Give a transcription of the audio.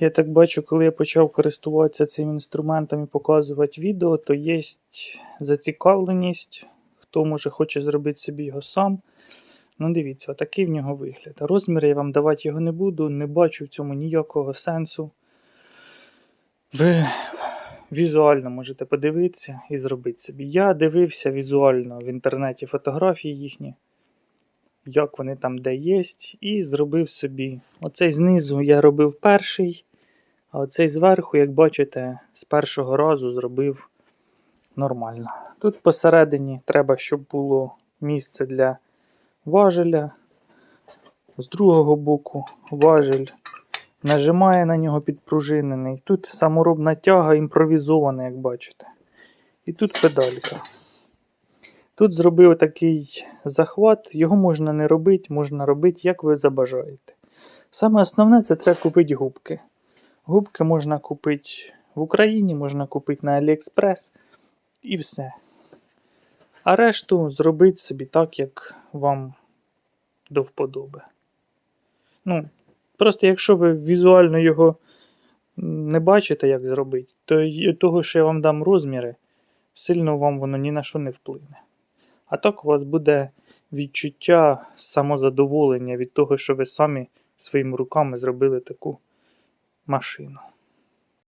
Я так бачу, коли я почав користуватися цим інструментом і показувати відео, то є зацікавленість, хто може хоче зробити собі його сам. Ну, дивіться, отакий в нього вигляд. Розміри я вам давати його не буду, не бачу в цьому ніякого сенсу. Ви візуально можете подивитися і зробити собі. Я дивився візуально в інтернеті фотографії їхні, як вони там де є, і зробив собі. Оцей знизу я робив перший, а оцей зверху, як бачите, з першого разу зробив нормально. Тут посередині треба, щоб було місце для важеля. З другого боку важель нажимає на нього підпружинений. Тут саморобна тяга імпровізована, як бачите. І тут педалька. Тут зробив такий захват, його можна не робити, можна робити, як ви забажаєте. Саме основне це треба купити губки. Губки можна купити в Україні, можна купити на AliExpress і все. А решту зробити собі так, як вам до вподоби. Ну, просто якщо ви візуально його не бачите, як зробити, то того, що я вам дам розміри, сильно вам воно ні на що не вплине. А так у вас буде відчуття самозадоволення від того, що ви самі своїми руками зробили таку машину.